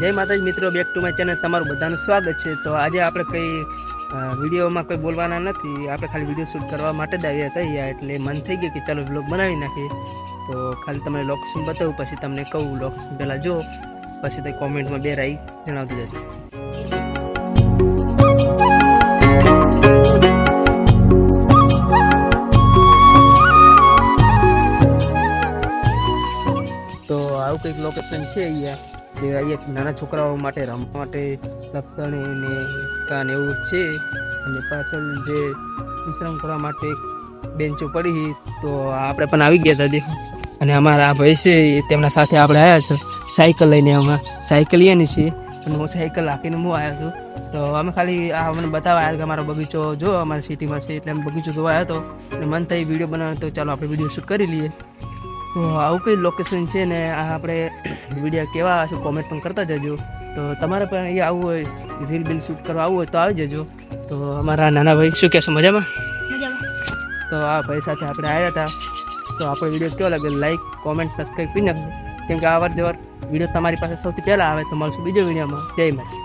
જય માતાજી મિત્રો બેક ટુ માય ચેનલ તમારું બધાનું સ્વાગત છે. તો આજે આપણે કંઈ વિડીયોમાં કોઈ બોલવાના નથી. આપણે ખાલી વીડિયો શૂટ કરવા માટે જ આવ્યા હતા અહીંયા, એટલે મન થઈ ગયું કે ચાલો બ્લોગ બનાવી નાખીએ. તો ખાલી તમને લોકેશન બતાવું, પછી તમને કહું લોકેશન પહેલાં જો પછી તે કોમેન્ટમાં બે રાઈ જણાવતી જજો. તો આવું કંઈક લોકેશન છે અહીંયા. જે અહીંયા નાના છોકરાઓ માટે રમવા માટે લપસણી ને હિંચકા ને એવું છે. અને પાછળ જે વિશ્રામ કરવા માટે બેન્ચો પડી તો આપણે પણ આવી ગયા હતા દેખો અને અમારા આ ભાઈ છે, એ તેમના સાથે આપણે આવ્યા છો. સાયકલ લઈને અમે. સાયકલ એની છે. અને હું સાયકલ રાખીને હું આવ્યો છું. તો અમે ખાલી આ મને બતાવવા આવ્યા કે અમારો બગીચો જો અમારી સિટીમાં છે, એટલે અમે બગીચો જોવા આવ્યો હતો અને મન થઈ વીડિયો બનાવ્યો તો ચાલો આપણે વીડિયો શૂટ કરી લઈએ. તો આવું કઈ લોકેશન છે ને આ આપણે વીડિયો કેવા છે કોમેન્ટ પણ કરતા જજો. તો તમારે પણ અહીંયા આવવું હોય રીલ બિલ શૂટ કરવા આવવું હોય તો આવી જજો. તો અમારા નાના ભાઈ શું કહેશો મજામાં? તો આ ભાઈ સાથે આપણે આવ્યા હતા. તો આપણો વીડિયો કેવો લાગે લાઈક કોમેન્ટ સબસ્ક્રાઈબ કરી નાખજો. કેમ કે અવાર જવાર વીડિયો તમારી પાસે સૌથી પહેલાં આવે તો મળશું બીજો વિડીયોમાં. જય માતા.